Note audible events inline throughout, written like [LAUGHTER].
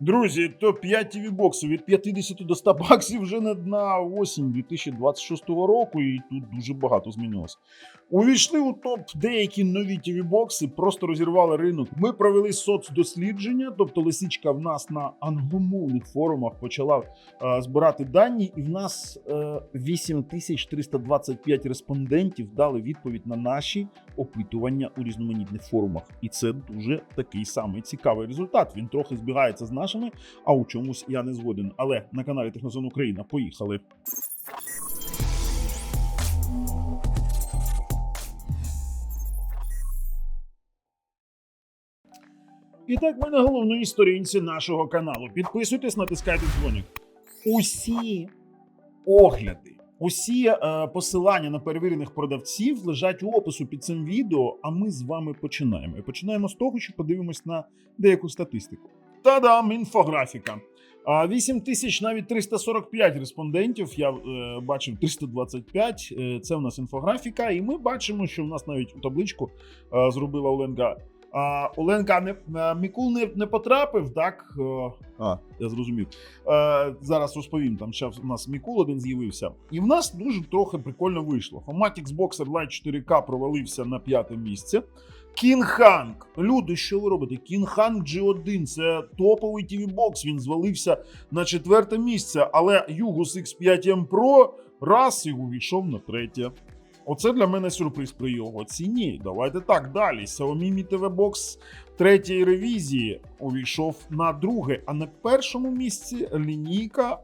Друзі, топ-5 TV боксів від 50 до 100 баксів вже не на осінь 2026 року, і тут дуже багато змінилось. Увійшли у топ деякі нові TV бокси, просто розірвали ринок. Ми провели соцдослідження, тобто лисичка в нас на англомовних форумах почала е, збирати дані, і в нас е, 8325 респондентів дали відповідь на наші опитування у різноманітних форумах. І це дуже такий самий цікавий результат. Він трохи збігається з нашими, а у чомусь я не згоден. Але на каналі Технозон Україна поїхали. І так, ми на головній сторінці нашого каналу. Підписуйтесь, натискайте дзвоник. Усі огляди, усі е, посилання на перевірених продавців лежать у опису під цим відео. А ми з вами починаємо. І починаємо з того, що подивимось на деяку статистику. Та-дам, інфографіка. А 8 тисяч навіть 345 респондентів. Я е, бачив 325. Е, це в нас інфографіка, і ми бачимо, що в нас навіть у табличку е, зробила Оленка. А, Оленка не Мікул не, не потрапив, так? Е, А, я зрозумів. Е, зараз розповім. Там ще у нас Мікул один з'явився. І в нас дуже трохи прикольно вийшло. Homatix Boxer Lite 4K провалився на п'яте місце. Кінханг. Люди, що ви робите? Кінханг G1 це топовий TV бокс. Він звалився на четверте місце. Але Югус X5M Pro раз і увійшов на третє. Оце для мене сюрприз при його ціні. Давайте так далі. Xiaomi Mi TV Box третьої ревізії увійшов на друге, а на першому місці лінійка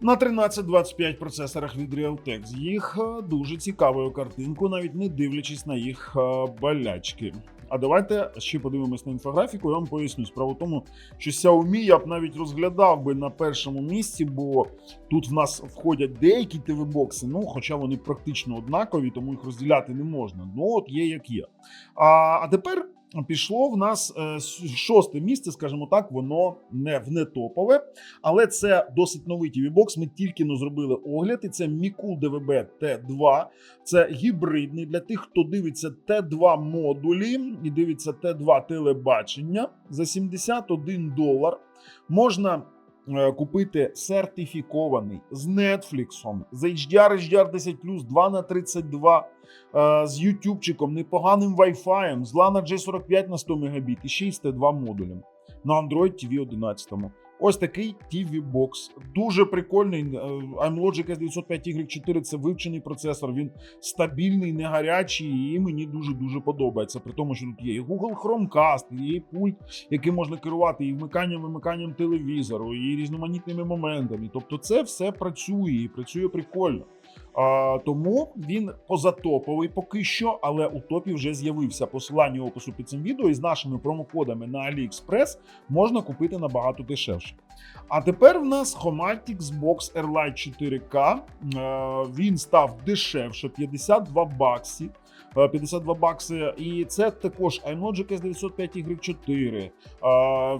на 1325 процесорах від Realtek з їх е, дуже цікавою картинкою, навіть не дивлячись на їх е, болячки. А давайте ще подивимось на інфографіку. Я вам поясню. Справа в тому, що Xiaomi я б навіть розглядав би на першому місці, бо тут в нас входять деякі ТВ-бокси, ну хоча вони практично однакові, тому їх розділяти не можна. Ну от є як є. А, а тепер пішло в нас е, шосте місце, скажімо так, воно не в не топове, але це досить новий TV-бокс. Ми тільки не зробили огляд, і це Мікул ДВБ Т2. Це гібридний для тих, хто дивиться Т2 модулі і дивиться Т2 телебачення за 71 долар. Можна купити сертифікований з Netflix, з HDR, HDR 10 2 на 32 е, з ютубчиком, непоганим Wi-Fi, з Lana J45 на 100 Мбіт і ще й з Т2 модулем на Android TV 11. Ось такий TV Box. Дуже прикольний. AMLogic iMlogic S905Y4 це вивчений процесор. Він стабільний, не гарячий, і мені дуже дуже подобається. При тому, що тут є і Google Chromecast, є і пульт, яким можна керувати і вмиканням, вимиканням телевізору, і різноманітними моментами. Тобто, це все працює і працює прикольно. А, тому він позатоповий поки що, але у топі вже з'явився посилання опису під цим відео. І з нашими промокодами на AliExpress можна купити набагато дешевше. А тепер в нас Homatix Box Airlite 4K. Е, Він став дешевше 52 баксі. Е, 52 бакси, і це також iMlogic S905Y4. Е,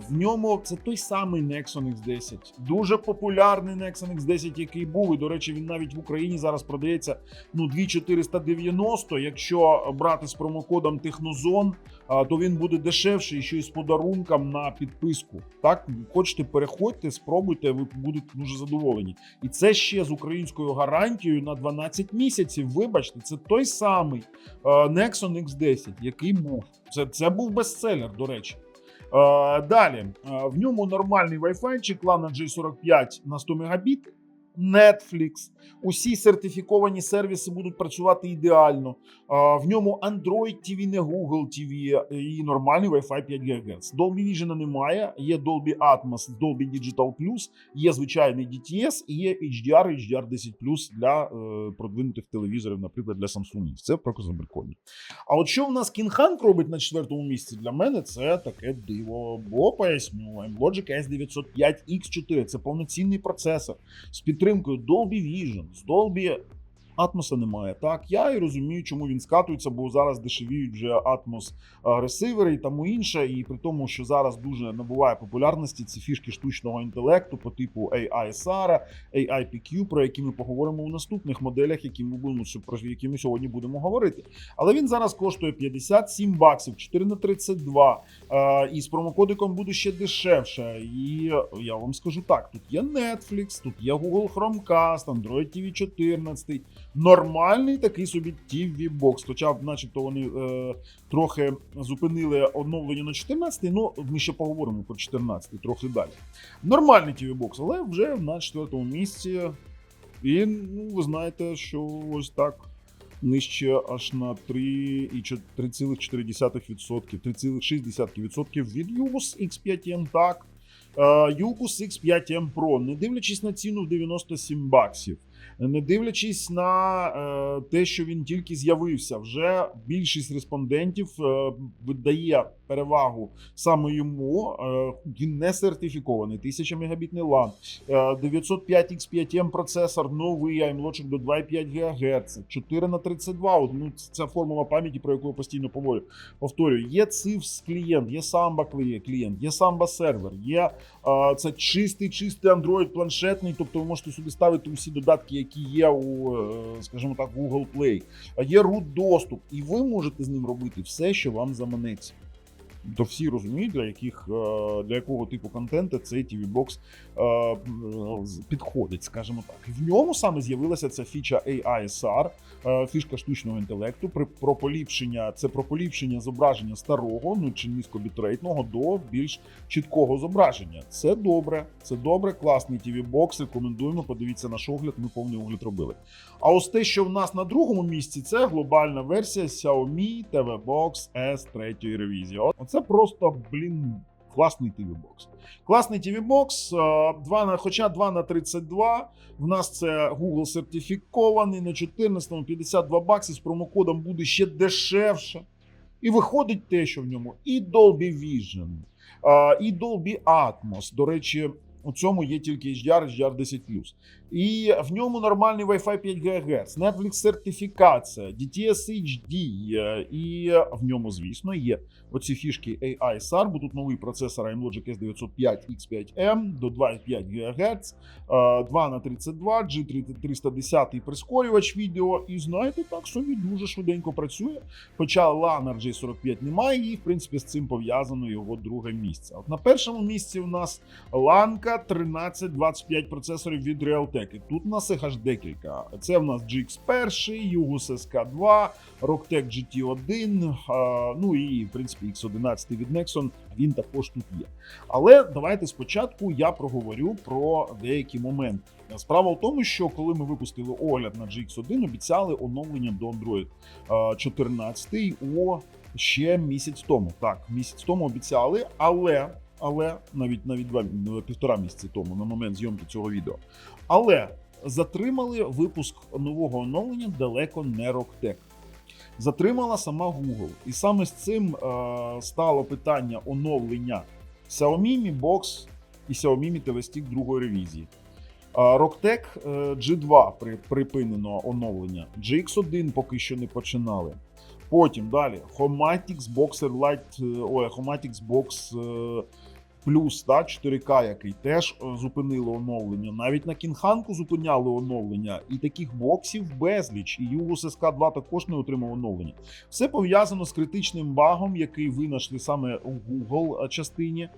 В ньому це той самий Nexon X10. Дуже популярний Nexon X10, який був. І, до речі, він навіть в Україні зараз продається ну 2490. Якщо брати з промокодом Технозон, то він буде дешевший ще й з подарунком на підписку. Так, хочете, переходьте, спробуйте, ви будете дуже задоволені. І це ще з українською гарантією на 12 місяців. Вибачте, це той самий Nexon X10, який був. Це, це був бестселер, до речі. Далі в ньому нормальний Wi-Fi, LAN J45 на 100 Мбіт. Netflix, усі сертифіковані сервіси будуть працювати ідеально. В ньому Android TV, не Google TV і нормальний Wi-Fi 5 ГГц. Dolby Vision немає, є Dolby Atmos, Dolby Digital Plus, є звичайний DTS і є HDR, HDR 10 для е, продвинутих телевізорів, наприклад, для Samsung. Це просто прикольно. А от що в нас Кінханг робить на четвертому місці для мене, це таке диво. Бо поясню, Logic S905X4 це повноцінний процесор з підтримкою Dolby Vision, з Dolby Атмоса немає. Так, я і розумію, чому він скатується, бо зараз дешевіють вже Атмос е, ресивери і тому інше. І при тому, що зараз дуже набуває популярності ці фішки штучного інтелекту по типу AI-SAR, AI-PQ, про які ми поговоримо у наступних моделях, які ми будемо про які ми сьогодні будемо говорити. Але він зараз коштує 57 баксів, 4 на 32. Е, і з промокодиком буде ще дешевше. І я вам скажу так: тут є Netflix, тут є Google Chromecast, Android TV 14. Нормальний такий собі TV Box. Хоча, начебто, вони е, трохи зупинили оновлення на 14, ну ми ще поговоримо про 14 трохи далі. Нормальний TV Box, але вже на четвертому місці. І ну, ви знаєте, що ось так нижче аж на 3,4%, 3,6% від Yugos X5M, так. Е, X5M Pro, не дивлячись на ціну в 97 баксів, не дивлячись на е, те, що він тільки з'явився, вже більшість респондентів е, видає перевагу саме йому. Е, він не сертифікований, 1000 мегабітний LAN, е, 905 X5M процесор, новий аймлочок до 2,5 ГГц, 4 на 32. Ну, це формула пам'яті, про яку я постійно повторюю. повторюю. Є CIFS клієнт, є Samba клієнт, є Samba сервер, є е, це чистий, чистий Android планшетний. Тобто ви можете сюди ставити усі додатки, які є у, е, скажімо так, Google Play. Є root доступ, і ви можете з ним робити все, що вам заманеться. То всі розуміють, для яких е, для якого типу контенту цей TV Box е, підходить, скажімо так. В ньому саме з'явилася ця фіча AISR, е, фішка штучного інтелекту. При про поліпшення це про поліпшення зображення старого, ну чи низькобітрейтного до більш чіткого зображення. Це добре, це добре, класний TV Box. Рекомендуємо. Подивіться наш огляд. Ми повний огляд робили. А ось те, що в нас на другому місці, це глобальна версія Xiaomi TV Box S 3 ревізії. Оце просто, блін, класний TV Box. Класний TV Box, е, 2 на, хоча 2 на 32. В нас це Google сертифікований на 14 52 бакси з промокодом буде ще дешевше. І виходить те, що в ньому і Dolby Vision, і Dolby Atmos. До речі, у цьому є тільки HDR, HDR 10 і в ньому нормальний Wi-Fi 5 ГГц, Netflix сертифікація, DTS HD, е, і в ньому, звісно, є оці фішки AI SAR, бо тут новий процесор AMLogic S905 X5M до 2,5 ГГц, 2 на 32 G310 прискорювач відео. І знаєте, так собі дуже швиденько працює. Хоча LAN RJ45 немає, і в принципі з цим пов'язано його друге місце. От на першому місці у нас ланка 1325 процесорів від Realtek. Тут у нас їх аж декілька. Це в нас GX1, Yugos SK2, Rocktech GT1, а, ну і в принципі X11 від Nexon. Він також тут є. Але давайте спочатку я проговорю про деякі моменти. Справа в тому, що коли ми випустили огляд на GX1, обіцяли оновлення до Android 14 у ще місяць тому. Так, місяць тому обіцяли, але. Але навіть навіть два ну, півтора місяці тому, на момент зйомки цього відео. Але затримали випуск нового оновлення далеко не Rocktech. Затримала сама Google. І саме з цим е, стало питання оновлення Xiaomi Mi Box і Xiaomi Mi TV Stick другої ревізії. Е, е, G2 при, припинено оновлення. GX1 поки що не починали. Потім далі Homatix Boxer Lite, е, ой, Homatix Box е, Plus, та 4К, який теж е, зупинило оновлення. Навіть на Кінханку зупиняли оновлення, і таких боксів безліч. І Yugos SK2 також не отримав оновлення. Все пов'язано з критичним багом, який винайшли саме у Google частині, е,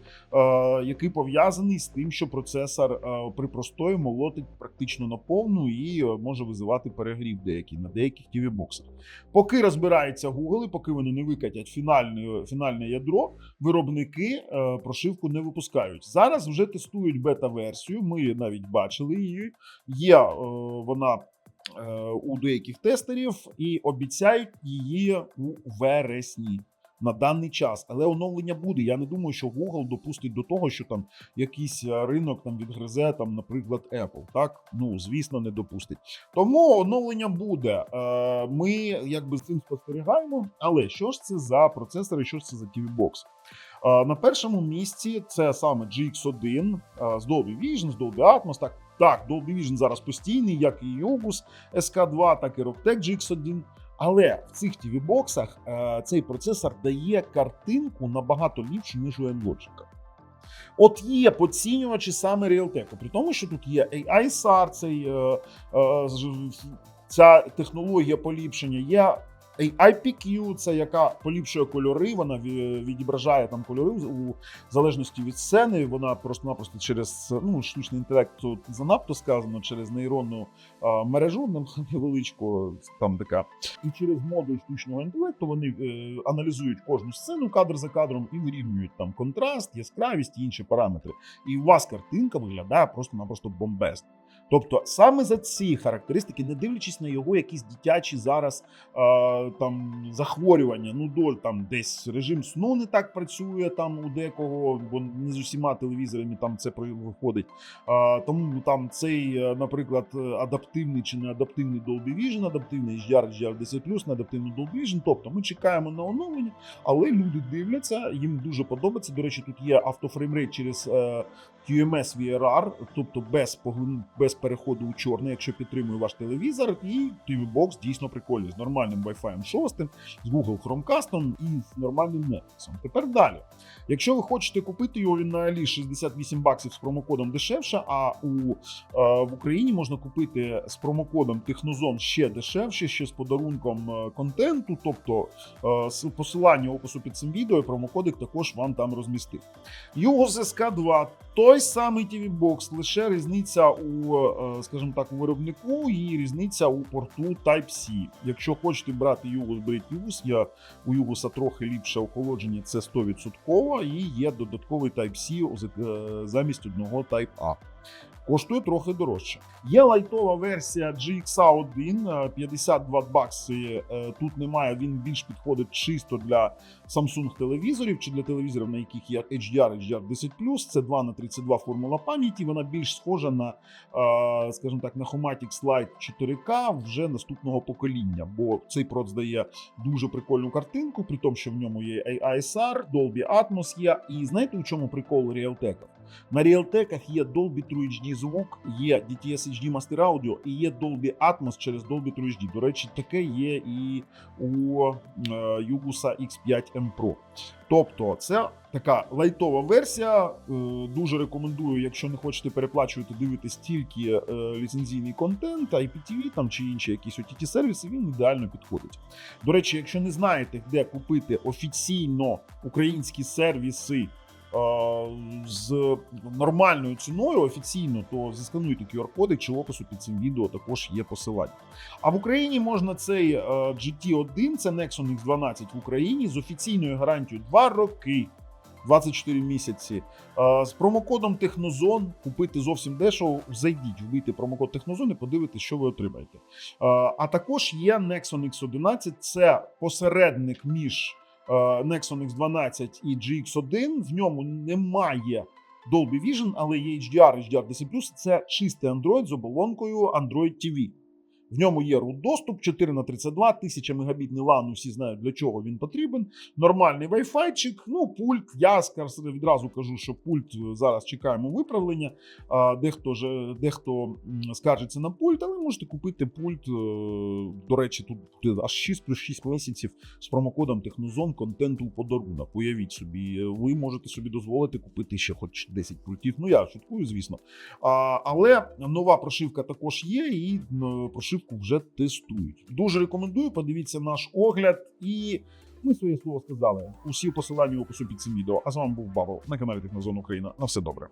який пов'язаний з тим, що процесор е, при простої молотить практично на повну і е, може визивати перегрів деякий на деяких tv боксах Поки розбирається Google, і поки вони не викатять фінальне, фінальне ядро, виробники е, прошивку не випускають. Зараз вже тестують бета-версію. Ми навіть бачили її. Є е, вона е, у деяких тестерів і обіцяють її у вересні. На даний час, але оновлення буде. Я не думаю, що Google допустить до того, що там якийсь е, ринок там відгризе, там, наприклад, Apple. Так, ну звісно, не допустить. Тому оновлення буде. Е, Ми якби з цим спостерігаємо. Але що ж це за процесори, що ж це за TV Box? Е, На першому місці це саме GX1 е, з Dolby Vision, з Dolby Atmos, так Так, Dolby Vision зараз постійний, як і Yobus SK2, так і Rocktech GX1. Але в цих tv боксах е, цей процесор дає картинку набагато ліпшу, ніж у Nlogic. От є поцінювачі саме Realtek, при тому, що тут є AI SAR, цей, е, е, ця технологія поліпшення, є IPQ, це яка поліпшує кольори, вона ві- відображає там кольори у залежності від сцени. Вона просто-напросто через ну, штучний інтелект тут занадто сказано, через нейронну а, мережу [LAUGHS] невеличку, там така. І через модуль штучного інтелекту вони е, аналізують кожну сцену кадр за кадром і вирівнюють там контраст, яскравість і інші параметри. І у вас картинка виглядає просто-напросто бомбезно. Тобто саме за ці характеристики, не дивлячись на його якісь дитячі зараз е, там захворювання, ну доль там десь режим сну не так працює там у декого, бо не з усіма телевізорами там це виходить. Е, тому там цей, е, наприклад, е, адаптивний чи не адаптивний Dolby Vision, адаптивний HDR, HDR10+, не адаптивний Dolby Vision. Тобто ми чекаємо на оновлення, але люди дивляться, їм дуже подобається. До речі, тут є автофреймрейт через QMS VRR, тобто без поглин, без переходу у чорне, якщо підтримує ваш телевізор, і TV Box дійсно прикольний з нормальним Wi-Fi 6, з Google Chromecast і з нормальним Netflix. Тепер далі. Якщо ви хочете купити його він на Алі 68 баксів з промокодом дешевше, а у е, в Україні можна купити з промокодом Технозон ще дешевше, ще з подарунком е, контенту, тобто е, посилання опису під цим відео, промокодик також вам там розмістив. Його SK2 той самий TV Box, лише різниця у, е, скажімо так, у виробнику і різниця у порту Type-C. Якщо хочете брати Югус, беріть Югус. Я у Югуса трохи ліпше охолодження, це 100%, і є додатковий Type-C е, замість одного Type-A. Коштує трохи дорожче. Є лайтова версія GXA1, е, 52 бакси. е, Тут немає, він більш підходить чисто для Samsung телевізорів чи для телевізорів, на яких є HDR, HDR10+, це 2 на 32 формула пам'яті. Вона більш схожа на, е, скажімо так, на Homatic Slide 4K вже наступного покоління, бо цей проц дає дуже прикольну картинку, при тому, що в ньому є AISR, Dolby Atmos є. І знаєте, у чому прикол Realtek? На Realtek є Dolby True HD звук, є DTS HD Master Audio і є Dolby Atmos через Dolby True HD. До речі, таке є і у е, Yugusa X5 M Pro. Тобто, це така лайтова версія. Е, Дуже рекомендую, якщо не хочете переплачувати, дивитись тільки е, ліцензійний контент, IPTV там чи інші якісь ott сервіси, він ідеально підходить. До речі, якщо не знаєте, де купити офіційно українські сервіси. З нормальною ціною офіційно, то заскануйте QR-коди чи опису під цим відео також є посилання. А в Україні можна цей е, GT1, це Nexon X12 в Україні з офіційною гарантією 2 роки. 24 місяці Е, з промокодом Технозон купити зовсім дешево. Зайдіть, вбийте промокод Технозон і подивитесь, що ви отримаєте. Е, А також є Nexon X11, це посередник між Nexon X12 і GX1. В ньому немає Dolby Vision, але є HDR, HDR10+. Це чистий Android з оболонкою Android TV. В ньому є root доступ 4 на 32 1000 мегабітний LAN, Усі знають для чого він потрібен. Нормальний Wi-Fi, ну пульт. Я відразу кажу, що пульт е, зараз чекаємо виправлення. Дехто ж дехто скаржиться на пульт, але можете купити пульт. е, До речі, тут аж 6 плюс 6 місяців з промокодом Технозон контенту у подарунок. Уявіть собі, е, ви можете собі дозволити купити ще хоч 10 пультів. Ну я шуткую, звісно. Але нова прошивка також є, і м, прошивку вже тестують. Дуже рекомендую. Подивіться наш огляд, і ми своє слово сказали. Усі посилання в опису під цим відео. А з вами був Бабл на каналі Технозон Україна. На все добре.